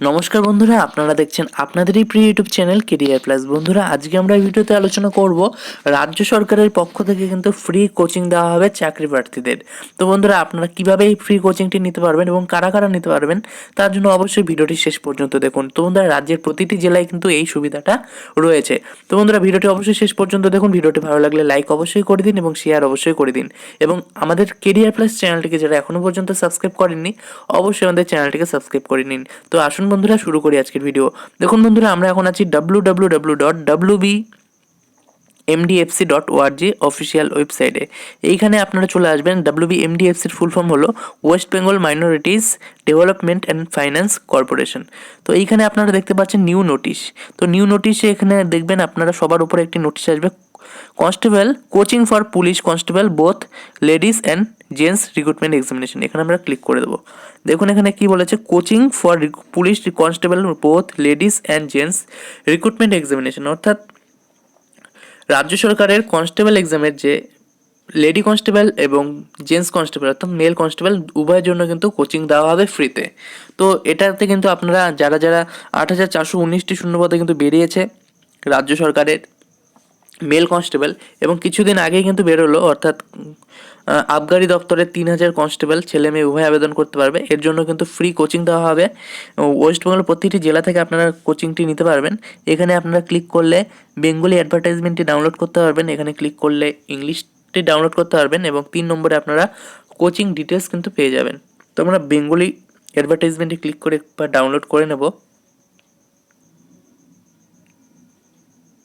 নমস্কার বন্ধুরা, আপনারা দেখছেন আপনাদেরই প্রিয় ইউটিউব চ্যানেল কেরিয়ার প্লাস বন্ধুরা, আজকে আমরা ভিডিওতে আলোচনা করব, রাজ্য সরকারের পক্ষ থেকে কিন্তু ফ্রি কোচিং দেওয়া হবে চাকরি প্রার্থীদের। তো বন্ধুরা, আপনারা কীভাবে এই ফ্রি কোচিংটি নিতে পারবেন এবং কারা কারা নিতে পারবেন, তার জন্য অবশ্যই ভিডিওটি শেষ পর্যন্ত দেখুন। তো বন্ধুরা, রাজ্যের প্রতিটি জেলায় কিন্তু এই সুবিধাটা রয়েছে। তো বন্ধুরা, ভিডিওটি অবশ্যই শেষ পর্যন্ত দেখুন। ভিডিওটি ভালো লাগলে লাইক অবশ্যই করে দিন এবং শেয়ার অবশ্যই করে দিন। এবং আমাদের কেরিয়ার প্লাস চ্যানেলটিকে যারা এখনও পর্যন্ত সাবস্ক্রাইব করেননি, অবশ্যই আমাদের চ্যানেলটিকে সাবস্ক্রাইব করে নিন। তো আসুন বন্ধুরা, শুরু করি আজকের ভিডিও দেখুন বন্ধুরা, আমরা এখন আছি W W W dot W B MDFC dot ORG official ওয়েবসাইটে এইখানে আপনারা চলে আসবেন ডাব্লিউবি এমডিএফসির ফুল ফর্ম হলো West Bengal Minorities Development and Finance Corporation তো এইখানে আপনারা দেখতে পাচ্ছেন নিউ নোটিশ তো নিউ নোটিশে এখানে দেখবেন আপনারা সবার উপরে একটি নোটিশ আসবে constable coaching for police constable both ladies and gents recruitment examination এখানে আমরা ক্লিক করে দেবো। দেখুন এখানে কি বলেছে? Coaching for police constable both ladies and gents recruitment examination অর্থাৎ রাজ্য সরকারের কনস্টেবল এক্সামের যে লেডি কনস্টেবল এবং জেন্টস কনস্টেবল অর্থাৎ মেল কনস্টেবল উভয়ের জন্য কিন্তু কোচিং দেওয়া হবে ফ্রিতে তো এটাতে কিন্তু আপনারা যারা যারা আট হাজার চারশো উনিশটি শূন্যপদে কিন্তু বেরিয়েছে রাজ্য সরকারের মেল কনস্টেবল এবং কিছুদিন আগেই কিন্তু বেরোলো, অর্থাৎ আবগারি দপ্তরের তিন হাজার কনস্টেবল, ছেলে মেয়ে উভয় আবেদন করতে পারবে। এর জন্য কিন্তু ফ্রি কোচিং দেওয়া হবে। ওয়েস্ট বেঙ্গল প্রতিটি জেলা থেকে আপনারা কোচিংটি নিতে পারবেন। এখানে আপনারা ক্লিক করলে বেঙ্গলি অ্যাডভার্টাইজমেন্টটি ডাউনলোড করতে পারবেন। এখানে ক্লিক করলে ইংলিশটি ডাউনলোড করতে পারবেন এবং তিন নম্বরে আপনারা কোচিং ডিটেলস কিন্তু পেয়ে যাবেন। তো আমরা বেঙ্গলি অ্যাডভার্টাইজমেন্টে ক্লিক করে একবার ডাউনলোড করে নেব।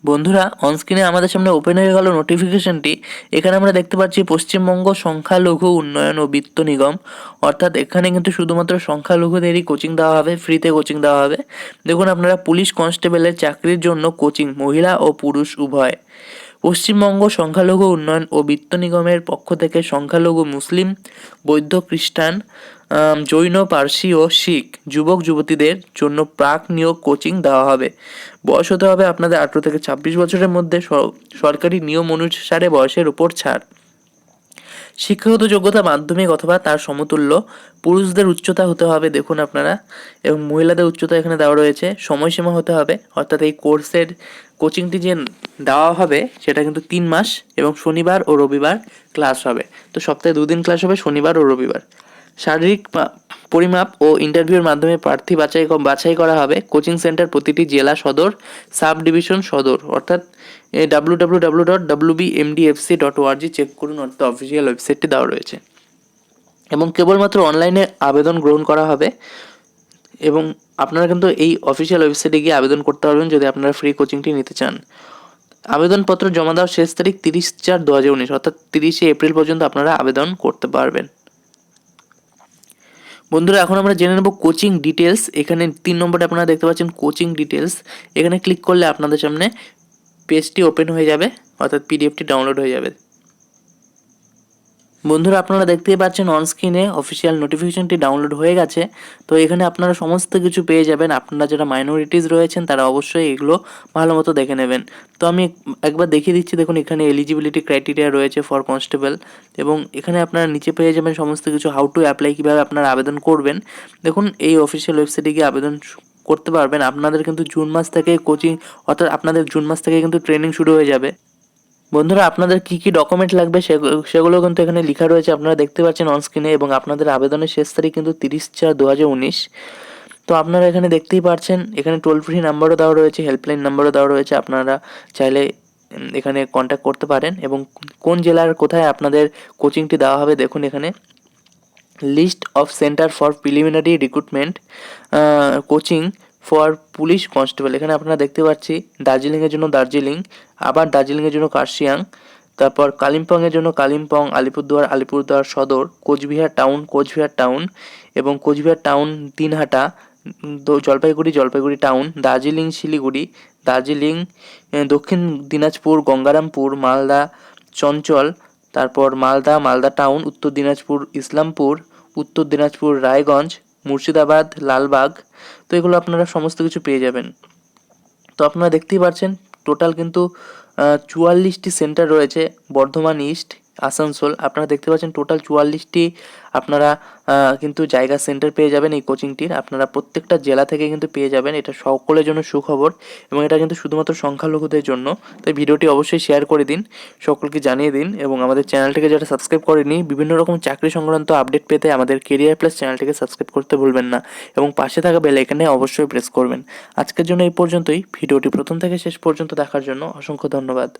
বন্ধুরা অনস্ক্রিনে আমাদের সামনে ওপেন হয়ে গেল নোটিফিকেশনটি এখানে আমরা দেখতে পাচ্ছি পশ্চিমবঙ্গ সংখ্যালঘু উন্নয়ন ও বিত্ত নিগম। অর্থাৎ এখানে কিন্তু শুধুমাত্র সংখ্যালঘুদেরই কোচিং দেওয়া হবে ফ্রিতে কোচিং দেওয়া হবে। দেখুন, আপনারা পুলিশ কনস্টেবলের চাকরির জন্য কোচিং মহিলা ও পুরুষ উভয়। পশ্চিমবঙ্গ সংখ্যালঘু উন্নয়ন ও বিত্ত নিগমের পক্ষ থেকে সংখ্যালঘু মুসলিম, বৌদ্ধ খ্রিস্টান জৈন, পার্সি ও শিখ যুবক, যুবতীদের জন্য প্রাক নিয়োগ কোচিং দেওয়া হবে। বয়স হতে হবে আপনাদের আঠেরো থেকে ছাব্বিশ বছরের মধ্যে। সরকারি নিয়ম অনুসারে বয়সের উপর ছাড়। শিক্ষাগত যোগ্যতা, মাধ্যমিক অথবা তার সমতুল্য। পুরুষদের উচ্চতা হতে হবে, দেখুন আপনারা, এবং মহিলাদের উচ্চতা এখানে দেওয়া রয়েছে। সময়সীমা হতে হবে, অর্থাৎ এই কোর্সের কোচিংটি যে দেওয়া হবে, সেটা কিন্তু তিন মাস এবং শনিবার ও রবিবার ক্লাস হবে। তো সপ্তাহে দুদিন ক্লাস হবে, শনিবার ও রবিবার। শারীরিক পরিমাপ ও ইন্টারভিউর মাধ্যমে প্রার্থী বাছাই বাছাই করা হবে। কোচিং সেন্টার প্রতিটি জেলা সদর সাব ডিভিশন সদর। অর্থাৎ W W W dot W B MDFC dot ORG check করুন। অর্থাৎ অফিসিয়াল ওয়েবসাইটটি দেওয়া রয়েছে। এবং কেবলমাত্র অনলাইনে আবেদন গ্রহণ করা হবে। এবং আপনারা কিন্তু এই অফিসিয়াল ওয়েবসাইটে গিয়ে আবেদন করতে পারবেন যদি আপনারা ফ্রি কোচিংটি নিতে চান। আবেদনপত্র জমা দেওয়ার শেষ তারিখ তিরিশ চার দু হাজার উনিশ, অর্থাৎ তিরিশে এপ্রিল পর্যন্ত আপনারা আবেদন করতে পারবেন। বন্ধুরা, এখন আমরা জেনে নেব কোচিং ডিটেলস এখানে তিন নম্বরে আপনারা দেখতে পাচ্ছেন কোচিং ডিটেলস এখানে ক্লিক করলে আপনাদের সামনে পেজটি ওপেন হয়ে যাবে, অর্থাৎ পিডিএফটি ডাউনলোড হয়ে যাবে। বন্ধুরা, আপনারা দেখতেই পাচ্ছেন অন স্ক্রিনে অফিসিয়াল নোটিফিকেশনটি ডাউনলোড হয়ে গেছে। তো এখানে আপনারা সমস্ত কিছু পেয়ে যাবেন। আপনারা যারা মাইনরিটিস রয়েছেন, তারা অবশ্যই এগুলো ভালো মতো দেখে নেবেন। তো আমি একবার দেখিয়ে দিচ্ছি, দেখুন এখানে এলিজিবিলিটি ক্রাইটেরিয়া রয়েছে ফর কনস্টেবল এবং এখানে আপনারা নিচে পেয়ে যাবেন সমস্ত কিছু হাউ টু অ্যাপ্লাই কীভাবে আপনারা আবেদন করবেন। দেখুন, এই অফিসিয়াল ওয়েবসাইটে গিয়ে আবেদন করতে পারবেন। আপনাদের কিন্তু জুন মাস থেকে কোচিং অর্থাৎ আপনাদের জুন মাস থেকে কিন্তু ট্রেনিং শুরু হয়ে যাবে। বন্ধুরা, আপনাদের কি কি ডকুমেন্ট লাগবে সেগুলো কিন্তু এখানে লেখা রয়েছে। আপনারা দেখতে পাচ্ছেন অন স্ক্রিনে এবং আপনাদের আবেদনের শেষ তারিখ কিন্তু তিরিশ চার দু তো আপনারা এখানে দেখতেই পাচ্ছেন এখানে টোল ফ্রি নাম্বারও দেওয়া রয়েছে হেল্পলাইন নাম্বারও দেওয়া রয়েছে। আপনারা চাইলে এখানে কন্ট্যাক্ট করতে পারেন এবং কোন জেলার কোথায় আপনাদের কোচিংটি দেওয়া হবে দেখুন এখানে। List of centre for preliminary recruitment coaching for police constable এখানে আপনারা দেখতে পাচ্ছি দার্জিলিংয়ের জন্য দার্জিলিং, আবার দার্জিলিংয়ের জন্য কার্শিয়াং, তারপর কালিম্পংয়ের জন্য কালিম্পং, আলিপুরদুয়ার আলিপুরদুয়ার সদর, কোচবিহার টাউন কোচবিহার টাউন এবং কোচবিহার টাউন দ- জলপাইগুড়ি জলপাইগুড়ি টাউন, দার্জিলিং, শিলিগুড়ি, দার্জিলিং দক্ষিণ দিনাজপুর, গঙ্গারামপুর, মালদা, চঞ্চল, তারপর মালদা মালদা টাউন, উত্তর দিনাজপুর, ইসলামপুর, উত্তর দিনাজপুর, রায়গঞ্জ মুর্শিদাবাদ, লালবাগ, তো এগুলো আপনারা সমস্ত কিছু পেয়ে যাবেন। তো আপনারা দেখতেই পাচ্ছেন টোটাল কিন্তু চুয়াল্লিশটি সেন্টার রয়েছে, বর্ধমান ইস্ট আসানসোল, আপনারা দেখতে পাচ্ছেন টোটাল চুয়াল্লিশটি, আপনারা কিন্তু জায়গা সেন্টার পেয়ে যাবেন এই কোচিংটির আপনারা প্রত্যেকটা জেলা থেকে কিন্তু পেয়ে যাবেন, এটা সকলের জন্য সুখবর এবং এটা কিন্তু শুধুমাত্র সংখ্যালঘুদের জন্য। তাই ভিডিওটি অবশ্যই শেয়ার করে দিন, সকলকে জানিয়ে দিন এবং আমাদের চ্যানেলটিকে যারা সাবস্ক্রাইব করেনি, বিভিন্ন রকম চাকরি সংক্রান্ত আপডেট পেতে আমাদের কেরিয়ার প্লাস চ্যানেলটিকে সাবস্ক্রাইব করতে ভুলবেন না এবং পাশে থাকা বেল এখানে অবশ্যই প্রেস করবেন। আজকের জন্য এই পর্যন্তই, ভিডিওটি প্রথম থেকে শেষ পর্যন্ত দেখার জন্য অসংখ্য ধন্যবাদ।